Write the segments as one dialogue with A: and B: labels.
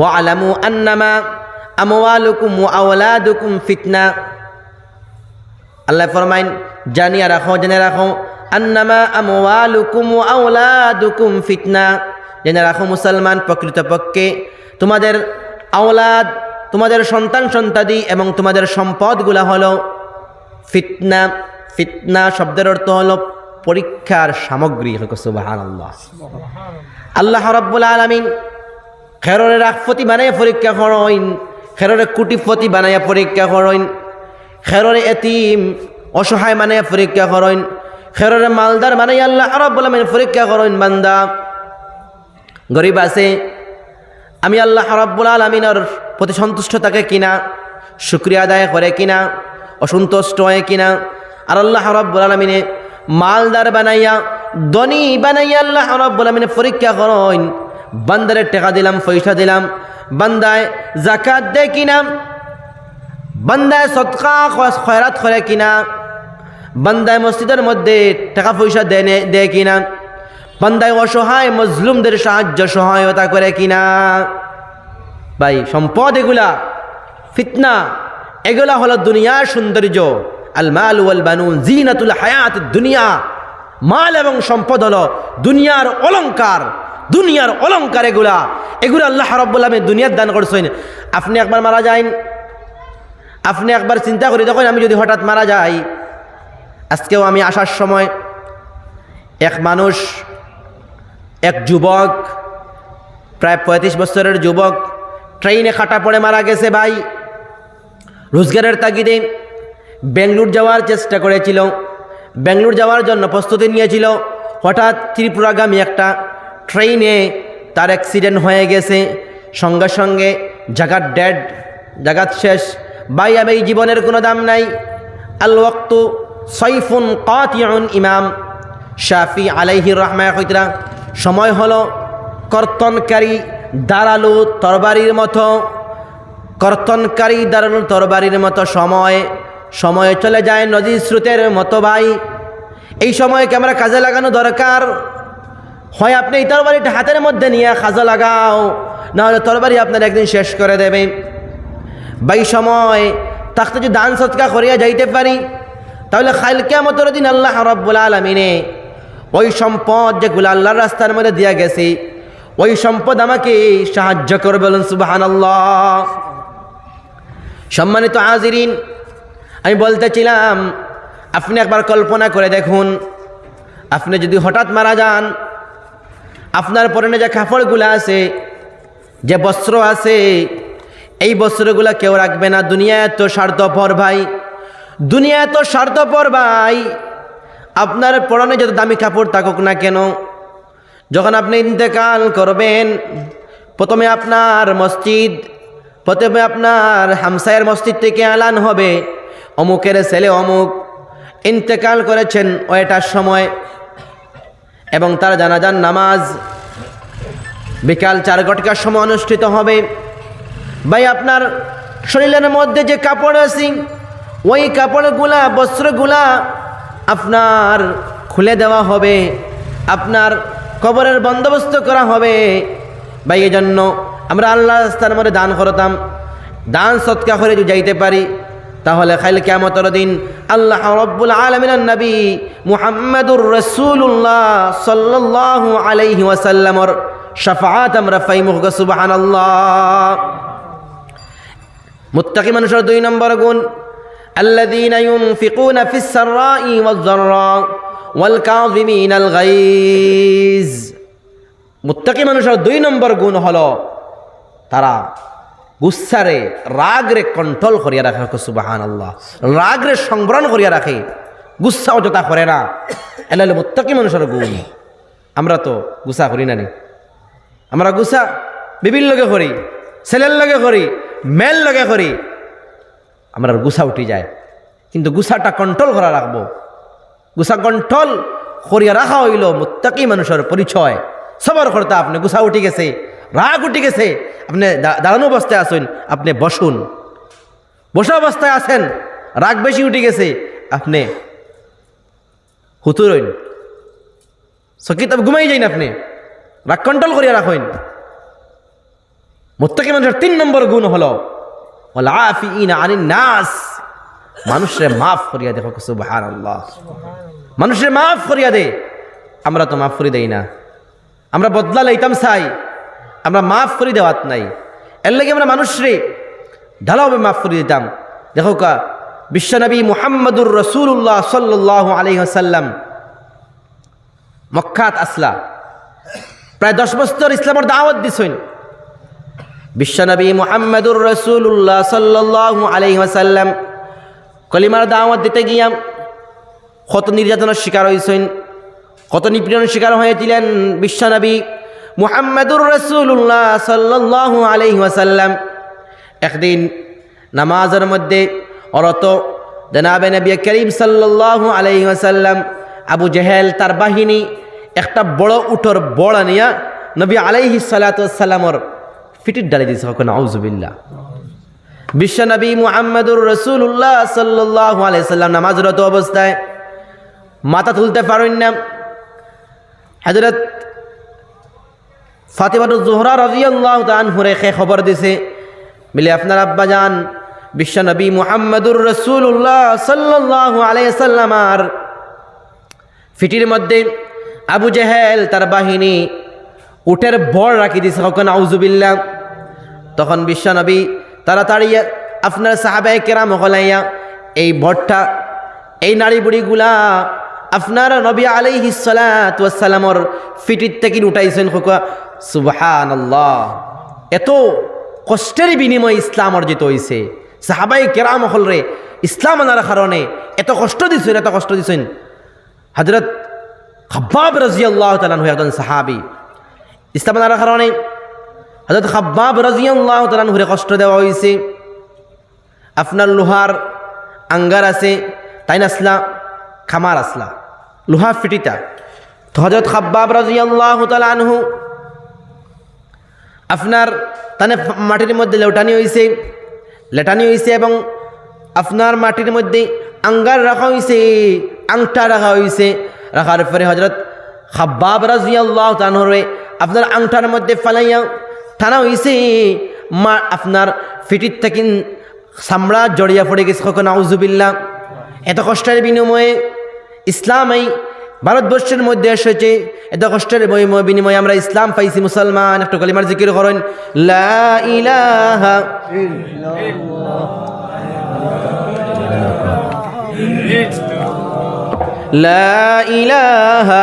A: ওয়ালামু আন্নামা আমওয়ালুকুম ওয়া আওলাদুকুম ফিতনা। আল্লাহ ফরমাইন জানিয়া রাখো জেনে রাখো আন্নামা আমওয়ালুকুম ওয়া আওলাদুকুম ফিতনা। জেনে রাখো মুসলমান প্রকৃতপক্ষে তোমাদের আওলাদ তোমাদের সন্তান সন্তাদি এবং তোমাদের সম্পদগুলা হলো ফিতনা। ফিতনা শব্দের অর্থ হলো পরীক্ষার সামগ্রী সুবাহান আল্লাহ আল্লাহ রব্বুল আলমিন খেররে রাখপতি বানাইয়া পরীক্ষা করইন, খেররে কুটিপতি বানাইয়া পরীক্ষা করইন, খেররে এতিম অসহায় বানাইয়া পরীক্ষা করইন, খেররে মালদার বানাইয়া আল্লাহ রব্বুল আলমিন পরীক্ষা করইন, বান্দা। গরিব আছে, আমি আল্লাহ রব্বুল আলমিনের প্রতি সন্তুষ্ট থাকে কিনা, শুক্রিয়া আদায় করে কিনা, অসন্তুষ্ট হয় কিনা, আর আল্লাহ রব্বুল আলমিনে মালদার বানাইয়া, ধনী বানাইয়া আল্লাহ রব্বুল আলমিনে পরীক্ষা করেন বান্দারে টাকা দিলাম, পয়সা দিলাম, বান্দায় জাকাত দেয় কিনা বান্দায় সৎকা খয়রাত করে কিনা বান্দায় মসজিদের মধ্যে টাকা পয়সা দেয় দেয় কিনা বান্দায় অসহায় মজলুমদের সাহায্য, সহায়তা করে কিনা ভাই, সম্পদ এগুলা, ফিতনা, এগুলা হলো দুনিয়ার সৌন্দর্য। আল মাল ওয়াল বানুন, জিনাতুল হায়াত দুনিয়া। মাল এবং সম্পদ হলো দুনিয়ার অলংকার। দুনিয়ার অলঙ্কার এগুলা। এগুলো আল্লাহ রব্বুল আলমী দুনিয়ার দান করছেন। আপনি একবার মারা যান। আপনি একবার চিন্তা করি, দেখুন আমি যদি হঠাৎ মারা যাই, আজকেও আমি আসার সময় এক মানুষ, এক যুবক, প্রায় পঁয়ত্রিশ বছরের যুবক ট্রেনে খাটা পড়ে মারা গেছে ভাই। রোজগারের তাগিদে বেঙ্গলুর যাওয়ার চেষ্টা করেছিল। বেঙ্গলুর যাওয়ার জন্য প্রস্তুতি নিয়েছিল। হঠাৎ ত্রিপুরাগামী একটা ট্রেনে তার অ্যাক্সিডেন্ট হয়ে গেছে। সঙ্গে সঙ্গে জাগাত ড্যাড জাগাত শেষ। ভাই, আমি জীবনের কোনো দাম নাই। আল সৈফুন কাতিয়াউন ইমাম। শাফি আলাইহি রহমায় কইতরা, সময় হলো কর্তনকারী দাঁড়াল তরবারির মতো, কর্তনকারী দাঁড়াল তরবারির মতো সময়। সময় চলে যায় নদীর স্রোতের মতো ভাই। এই সময়কে আমরা কাজে লাগানো দরকার? হয় আপনি এই তরবারিটা হাতের মধ্যে নিয়ে কাজে লাগাও, নাহলে তরবারি আপনার একদিন শেষ করে দেবে। বাই সময় তাকে যদি দান সৎকা করিয়া যাইতে পারি, তাহলে খাইল কেমতর দিন আল্লাহ রব্বুল আলমিনে ওই সম্পদ যেগুলো আল্লাহর রাস্তার মধ্যে দিয়া গেছে, ওই সম্পদ আমাকে সাহায্য করবে বলুন সুবাহান আল্লাহ সম্মানিত হাজিরিন, আমি বলতেছিলাম, আপনি একবার কল্পনা করে দেখুন, আপনি যদি হঠাৎ মারা যান আপনার পরনে যে কাপড়গুলো আছে, যে বস্ত্র আছে, এই বস্ত্রগুলো কেউ রাখবে না। দুনিয়া এত স্বার্থপর ভাই। দুনিয়া এত স্বার্থপর ভাই। আপনার পরনে যত দামি কাপড় থাকুক না কেন, যখন আপনি ইন্তেকাল করবেন, প্রথমে আপনার মসজিদ, প্রথমে আপনার হামসায়ের মসজিদ থেকে এলান হবে। অমুকের ছেলে অমুক। ইন্তেকাল করেছেন ওইটার সময়। এবং তার জানাজান নামাজ বিকাল চার ঘটিকার সময় অনুষ্ঠিত হবে। ভাই, আপনার শরীরের মধ্যে যে কাপড় আছে, ওই কাপড়গুলা, বস্ত্রগুলা আপনার খুলে দেওয়া হবে, আপনার কবরের বন্দোবস্ত করা হবে। ভাই এই জন্য আমরা আল্লাহ রাস্তার মধ্যে দান করতাম। দান সৎকা করে যাইতে পারি তাহলে খাইলে কেমতর দিন আল্লাহ রব্বুল আলমিন নবী মুহাম্মদুর রসুল্লাহ সাল্লাহ আলাইহি ওয়াসাল্লামর শাফাত আমরা ফাইমুখ সুবাহান আল্লাহ মুত্তাকি মানুষের দুই নম্বর গুণ الذين ينفقون في السراء والضراء والكاظمين الغيظ মুত্তাকি মানুষের দুই নম্বর গুণ হলো তারা গুসারে রাগরে কন্ট্রোল করিয়া রাখে সুবাহান আল্লাহ রাগরে সংবরণ করিয়া রাখে গুসা অযথা করে না। এলা মুত্তাকি মানুষের গুণ। আমরা তো গুসা করি না নি। আমরা গুসা বিভিন্ন লগে করি ছেলের লগে করি, মেল লগে করি। আমরা গুসা উঠি যায়। কিন্তু গুসাটা কন্ট্রোল করা রাখব গুসা কন্ট্রোল করিয়া রাখা হইল মুত্তাকি মানুষের পরিচয় সবার করতে আপনি গুসা উঠি গেছে। রাগ উঠি গেছে। আপনি দাঁড়ানো অবস্থায় আসুন আপনি বসুন। বসা অবস্থায় আছেন, রাগ বেশি উঠে গেছে, আপনি হুতুরইন সকিত ঘুমাই যাইন আপনি। রাগ কন্ট্রোল করিয়া রাখেন মোত্তাকি মানুষের তিন নম্বর গুণ হলো নাস। মানুষের মাফ করিয়া দেখো, সুবহানাল্লাহ। মানুষের মাফ করিয়া দে। আমরা তো মাফ করি দেই না। আমরা বদলা লইতাম চাই আমরা মাফ করি দেওয়াত নাই। এর লাগে আমরা মানুষরে ঢালাভাবে মাফ করে দিতাম। দেখো কা, বিশ্বনবী মুহাম্মদুর রসুল্লাহ সাল্লাহ আলহিহাসাল্লাম মক্কাত আসলা। প্রায় দশ বছর ইসলামের দাওয়াত দিছেন। বিশ্বনবী মুহাম্মদুর রসুল্লাহ সাল্লাহ আলহিহাসাল্লাম কলিমার দাওয়াত দিতে গিয়া কত নির্যাতনের শিকার হয়েছেন কত নিপীড়নের শিকার হয়েছিলেন বিশ্বনবী। মুহাম্মদুর রসুল্লাহ সাল্লাহ আলহিহাসাল্লাম একদিন নামাজের মধ্যে অরত জনাবে নবী করিম সাল্লাহ আলহিহাসাল্লাম আবু জেহেল তার বাহিনী একটা বড় উঠোর বড় নিয়া নবী আলাইহি সালাতামর ফিটির ডালি দিয়েছে। কখন আউজুবিল্লা বিশ্বনবী মুহাম্মদুর রসুল্লাহ সাল্লাহ আলাইসাল্লাম নামাজরত অবস্থায় মাথা তুলতে পারেন না। হজরত ফাতিমাটু জোহরা রাজিয়াল্লাহ তানহুরে খে খবর দিছে। মিলে আপনার আব্বা যান বিশ্বনবী মুহাম্মদুর রসুল্লাহ সাল্লাহ আলাইসাল্লামার ফিটির মধ্যে আবু জেহেল তার বাহিনী উটের বর রাখি দিছে, কখন আউজুবিল্লা তখন বিশ্বনবী তাড়াতাড়ি আপনার সাহাবায় কেরাম হলাইয়া এই বরটা এই নারী বুড়িগুলা আপনার নবী আলাইহি সালামর ফিটির থেকে উঠাইছেন খোকা? সুবহান এত কষ্টের বিনিময় ইসলাম অর্জিত হয়েছে সাহাবাই কেরাম হল রে, ইসলাম আনার কারণে এত কষ্ট দিছেন, এত কষ্ট দিছেন। হজরত খাব্বাব রাজিয়াল্লাহ তালান হয়ে একজন সাহাবি। ইসলাম আনার কারণে হজরত খাব্বাব রাজিয়াল্লাহ তালান হয়ে কষ্ট দেওয়া হয়েছে আপনার লোহার আঙ্গার আছে তাই নাসলা খামার আসলা। লোহা ফিটিতা। হজরত খাব্বাব রাজিয়াল্লাহ তালানহু আপনার তানে মাটির মধ্যে লেটানি হয়েছে লেটানি হয়েছে এবং আপনার মাটির মধ্যে আঙ্গার রাখা হয়েছে আংটা রাখা হয়েছে রাখার পরে হজরত খাব্বাব রাজিয়াল্লাহ তানহরে আপনার আংটার মধ্যে ফালাইয়া টানা হয়েছে মা আপনার ফিটির থেকে চামড়া জড়িয়া পড়ে গেছে কখন আউজুবিল্লা এত কষ্টের বিনিময়ে ইসলাম এই ভারতবর্ষের মধ্যে এসেছে। এত কষ্টের বিনিময়ে আমরা ইসলাম পাইছি মুসলমান। একটু কালিমার জিকির করেন। লা ইলাহা লা ইলাহা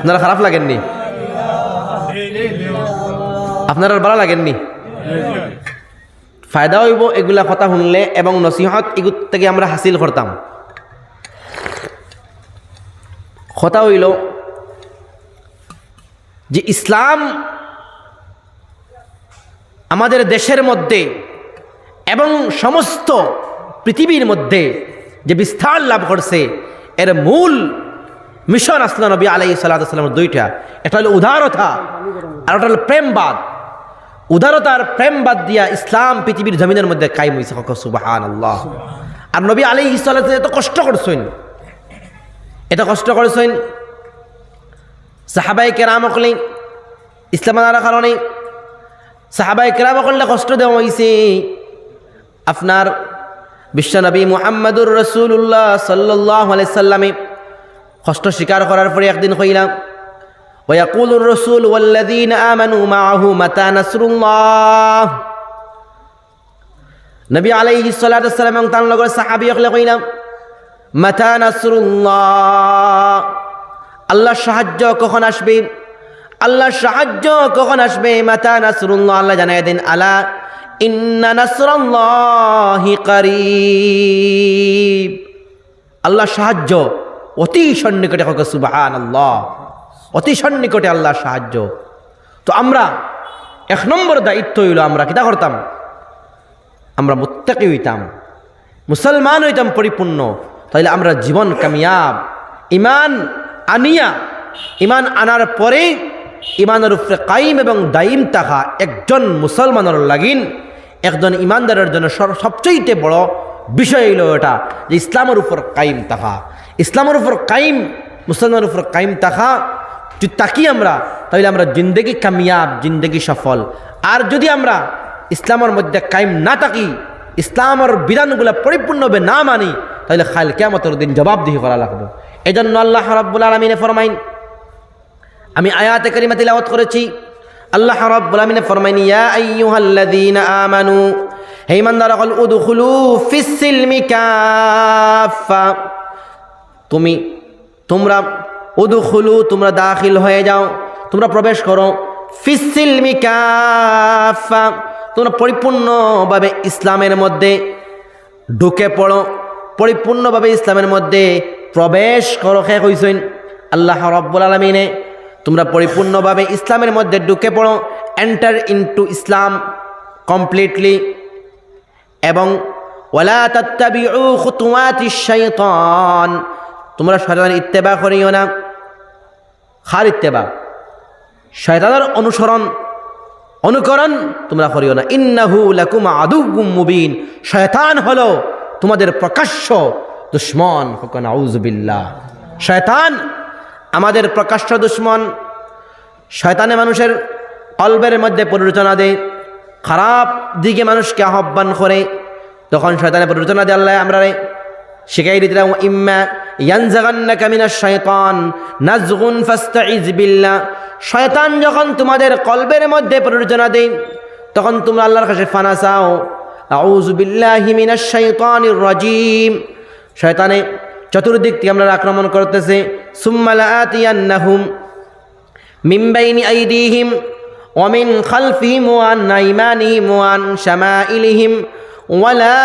A: আপনারা খারাপ লাগেননি? আপনার ভালো লাগেননি? ফায়দা হইব এগুলা কথা শুনলে এবং নসিহত এগুলো থেকে আমরা হাসিল করতাম। কথা হইল যে ইসলাম আমাদের দেশের মধ্যে এবং সমস্ত পৃথিবীর মধ্যে যে বিস্তার লাভ করছে, এর মূল মিশন আসল নবী আলাই সাল্লামের দুইটা। এটা হলো উদারতা আর ওটা হলো প্রেমবাদ। উদারতা আর প্রেমবাদ দিয়া ইসলাম পৃথিবীর জমিনের মধ্যে কায়েম হয়েছে সুবাহান আল্লাহ আর নবী আলী ইসাল্লাহ এত কষ্ট করছেন। এত কষ্ট করেছেন সাহাবাই কেরাম অকলে, ইসলাম আনার কারণে। সাহাবাই কেরাম অকলে কষ্ট দেওয়া হয়েছে আপনার বিশ্বনবী মুহাম্মদুর রসুল্লাহ সাল্লাহ আলাইসাল্লামে কষ্ট স্বীকার করার পরে একদিন হইলাম ويقول الرسول والذين آمنوا معه متى نصر الله নবী আলাইহি সাল্লাতু ওয়াসসালাম এবং তার লগর সাহাবী হলে কইলাম মাতা নাসরুল্লাহ আল্লাহ সাহায্য কখন আসবে আল্লাহ সাহায্য কখন আসবে মাতা নাসরুল্লাহ আল্লাহ জানাই দিন আলা ইন্না নাসরাল্লাহি করিব আল্লাহ সাহায্য অতি সন্নিকটে হোক সুবহানাল্লাহ অতি সন্নিকটে আল্লাহ সাহায্য। তো আমরা এক নম্বর দায়িত্ব হইল আমরা কিতা করতাম? আমরা মুত্তাকি হইতাম, মুসলমান হইতাম পরিপূর্ণ। তাইলে আমরা জীবন কামিয়াব ইমান আনিয়া ইমান আনার পরে ইমানের উপরে কাইম এবং দাইম তাহা একজন মুসলমানের লাগিন, একজন ইমানদারের জন্য সবচেয়ে বড় বিষয় হইল এটা যে ইসলামের উপর কাইম তাহা ইসলামের উপর কাইম মুসলমানের উপর কাইম থাকা যদি তাকি আমরা, তাহলে আমরা জিন্দগি কামিয়াব, জিন্দগি সফল। আর যদি আমরা ইসলামের মধ্যে কায়েম না থাকি, ইসলামের বিধানগুলো পরিপূর্ণভাবে না মানি, তাহলে খাল কেমতের দিন জবাবদিহি করা লাগবে। এই জন্য আল্লাহ রাব্বুল আলমিনে ফরমাইন, আমি আয়াতে কারিমা তিলাওয়াত করেছি। আল্লাহ রাব্বুল আলামিন ফরমাইন, ইয়া আইয়ুহাল্লাযীনা আমানু উদখুলু ফিস কাফা তুমি, তোমরা উদখুলু, তোমরা দাখিল হয়ে যাও, তোমরা প্রবেশ করো। ফিস সিলমি কাফা, তোমরা পরিপূর্ণভাবে ইসলামের মধ্যে ঢুকে পড়ো। পরিপূর্ণভাবে ইসলামের মধ্যে প্রবেশ করো খে কইছেন? আল্লাহ রব্বুল আলমিনে। তোমরা পরিপূর্ণভাবে ইসলামের মধ্যে ঢুকে পড়ো, এন্টার ইনটু ইসলাম কমপ্লিটলি। এবং ওয়ালা তাত্তাবিউ খুতুওয়াতি শাইতান তোমরা শয়তানের ইত্তেবা করিও না। খার ইত্তেবা? শয়তানের অনুসরণ, অনুকরণ তোমরা করিও না। ইন্নাহু লাকুম আদুগুম মুবিন। শয়তান হলো তোমাদের প্রকাশ্য দুশ্মন। ফকন আউজবিল্লাহ শয়তান আমাদের প্রকাশ্য দুশ্মন। শয়তানে মানুষের কল্পের মধ্যে পরিচনা দেয়। খারাপ দিকে মানুষকে আহ্বান করে। তখন শয়তানে পরিচনা দেয় আল্লাহ আমরা শিখাই দিতে ইম্মা ইয়ানজাগান্নাকা মিনাশ শয়তান নাজগুন ফাস্তাইজ বিল্লাহ। শয়তান যখন তোমাদের কলবের মধ্যে প্ররোচনা দেয়, তখন তোমরা আল্লাহর কাছে ফানা চাও। আউযু বিল্লাহি মিনাশ শাইতানির রাজিম। শয়তানে চতুর্দিক থেকে আমরা আক্রমণ করতেছে। সুম্মা লাআতিয়ান্নাহুম মিন আইদিহিম ওমিন মিন খালফিহিম ওয়া আন আইমানিহিম ওয়া ইলিহিম ওয়ালা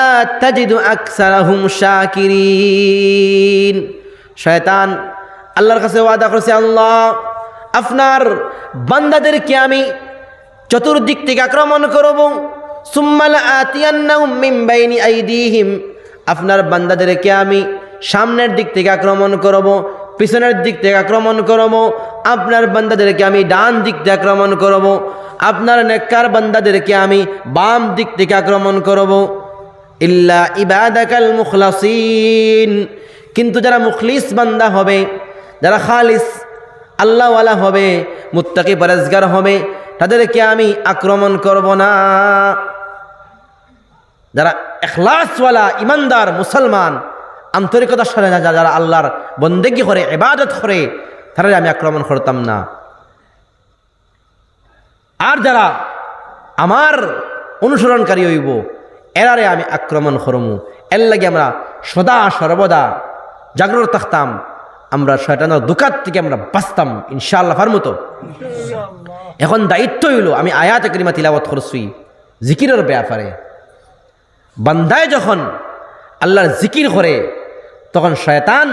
A: শয়তান আল্লাহর কাছে ওয়াদা করছে, আল্লাহ, আপনার বান্দাদেরকে আমি চতুর্দিক থেকে আক্রমণ করব। সুম্মাল আপনার বান্দাদেরকে আমি সামনের দিক থেকে আক্রমণ করব। পিছনের দিক থেকে আক্রমণ করব, আপনার বান্দাদেরকে আমি ডান দিক থেকে আক্রমণ করব, আপনার নেককার বান্দাদেরকে আমি বাম দিক থেকে আক্রমণ করব। ইল্লা ইবাদাকাল মুখলাসিন। কিন্তু যারা মুখলিস বান্দা হবে, যারা খালিস, আল্লাহওয়ালা হবে, মুত্তাকি পরেজগার হবে, তাদেরকে আমি আক্রমণ করব না। যারা এখলাসওয়ালা, ইমানদার, মুসলমান আন্তরিকতার সাথে যারা আল্লাহর বন্দেগি করে এবাদত করে তারা আমি আক্রমণ করতাম না। আর যারা আমার অনুসরণকারী হইব এরারে আমি আক্রমণ করমু। এর লাগে আমরা সদা সর্বদা জাগ্রত থাকতাম। আমরা শয়তানের দুকাত থেকে আমরা বাঁচতাম ইনশাআল্লাহ ফার মতো এখন দায়িত্ব হইল আমি আয়াত করিমা তিলাবত করছি জিকিরের ব্যাপারে। বান্দায় যখন আল্লাহর জিকির করে তখন শয়তান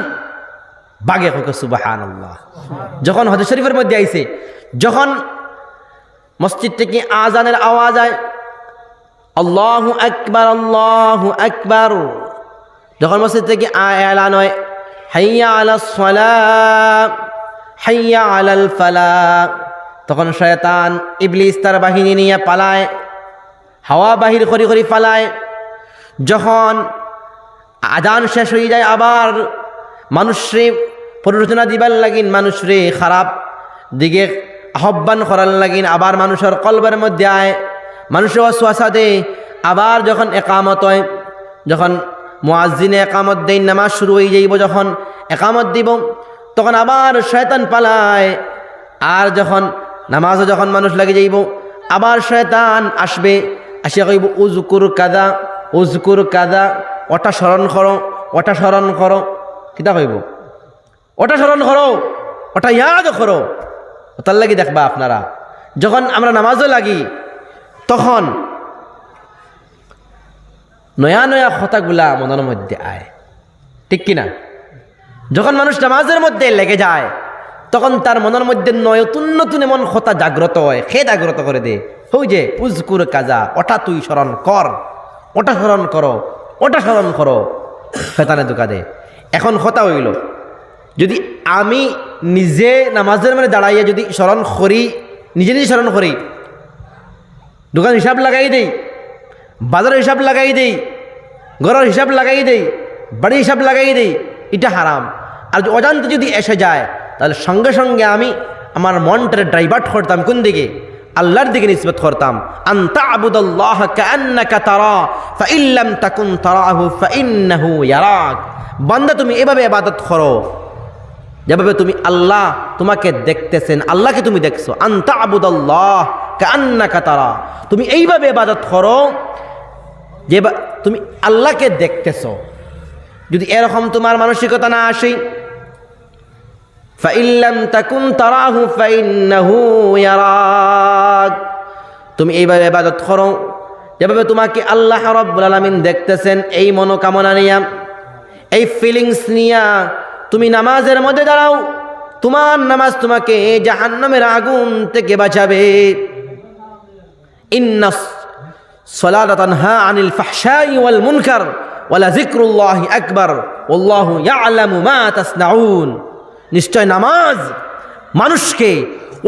A: বাগে হোকে সুবাহান আল্লাহ যখন হজর শরীফের মধ্যে আইছে, যখন মসজিদ থেকে আজানের আওয়াজ আয়, আল্লাহু আকবার আল্লাহু আকবার, যখন মসজিদ থেকে এলান হয়, হাইয়া আলা হাইয়া আলাল ফালা, তখন শয়তান ইবলিস তার বাহিনী নিয়ে পালায়, হাওয়া বাহির করি করি পালায়। যখন আজান শেষ হয়ে যায় আবার মানুষরে প্ররোচনা দিবার লাগিন, মানুষরে খারাপ দিকে আহ্বান করার লাগিন, আবার মানুষের কলবের মধ্যে আয় মানুষের অশ্বাসা দেয়। আবার যখন একামত হয়, যখন মোয়াজিনে একামত দেয়, নামাজ শুরু হয়ে যাইব যখন একামত দিব, তখন আবার শয়তান পালায়। আর যখন নামাজও যখন মানুষ লাগে যাইব, আবার শয়তান আসবে, আসিয়া কইব উজকুর কাদা উজকুর কাদা ওটা স্মরণ করো ওটা স্মরণ করো। কিতা কইব? ওটা স্মরণ করো ওটা ইয়াদ করো। ওটার লাগি দেখবা আপনারা। যখন আমরা নামাজও লাগি, তখন নয়া নয়া কথাগুলা মনের মধ্যে আয়। ঠিক কিনা? যখন মানুষ নামাজের মধ্যে লেগে যায়, তখন তার মনের মধ্যে নতুন নতুন এমন কথা জাগ্রত হয়। সে জাগ্রত করে দে? হই যে, উজকুর কাজা ওটা তুই স্মরণ কর। ওটা স্মরণ করো। ওটা স্মরণ করো ফেতানে দোকা দে এখন কথা হইল, যদি আমি নিজে নামাজের মানে দাঁড়াইয়া যদি স্মরণ করি, নিজে নিজে স্মরণ করি দোকান হিসাব লাগাই দেই, বাজারের হিসাব লাগাই দেই, ঘরের হিসাব লাগাই দেই, বাড়ির হিসাব লাগাই দেই, এটা হারাম। আর অজান্তে যদি এসে যায়, তাহলে সঙ্গে সঙ্গে আমি আমার মনটারে ডাইভার্ট করতাম কোন দিকে? আল্লাহর দিকে নিসবত করতাম। আন্তা আবুদাল্লাহ কান্নাকা তারা ফাইল্লাম তাকুন তারাহু ফাইন্নাহু ইয়ারাক। বান্দা, তুমি এভাবে ইবাদত করো, যেভাবে তুমি আল্লাহ তোমাকে দেখতেছেন, আল্লাহকে তুমি দেখছ। আন্তা আবুদাল্লাহ কান্নাকা তারা। তুমি এইভাবে ইবাদত করো, যে তুমি আল্লাহকে দেখতেছো। যদি এরকম তোমার মানসিকতা না আসে ফাইল্লাম তাকুন তারাহু ফাইন্নাহু ইয়ারাক। তুমি এইভাবে ইবাদত করো। যেভাবে তোমাকে আল্লাহ রাব্বুল আলামিন দেখতেছেন, এই মনোকামনা নিয়া, এই ফিলিংস নিয়া তুমি নামাজের মধ্যে দাঁড়াও। তোমার নামাজ তোমাকে জাহান্নামের আগুন থেকে বাঁচাবে। ইন্না সলাতা তানহা আনিল ফাহশাই ওয়াল মুনকার ওয়ালা যিকরুল্লাহি আকবার, ওয়াল্লাহু ইয়ালামু মা তাসনাউন। নিশ্চয় নামাজ মানুষকে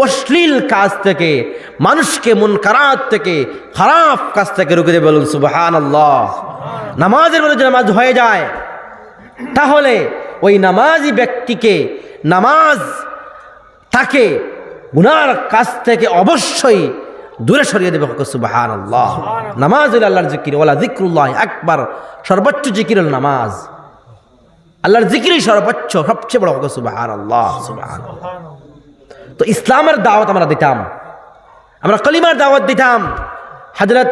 A: অশ্লীল কাজ থেকে মানুষকে মুনকারাত থেকে খারাপ কাজ থেকে রুখে দেবে বলুন সুবহানাল্লাহ। নামাজের মধ্যে যদি নামাজ হয়ে যায় তাহলে ওই নামাজি ব্যক্তিকে নামাজ তাকে গুনার কাছ থেকে অবশ্যই দূরে সরিয়ে দেবে সুবাহান আল্লাহ নামাজ হইল আল্লাহর জিকির ওলা জিক্রুল্লাহ একবার সর্বোচ্চ জিকির হল নামাজ। আল্লাহর জিকিরই সর্বোচ্চ সবচেয়ে বড় হক সুবাহান আল্লাহ সুবাহান তো ইসলামের দাওয়াত আমরা দিতাম। আমরা কলিমার দাওয়াত দিতাম। হজরত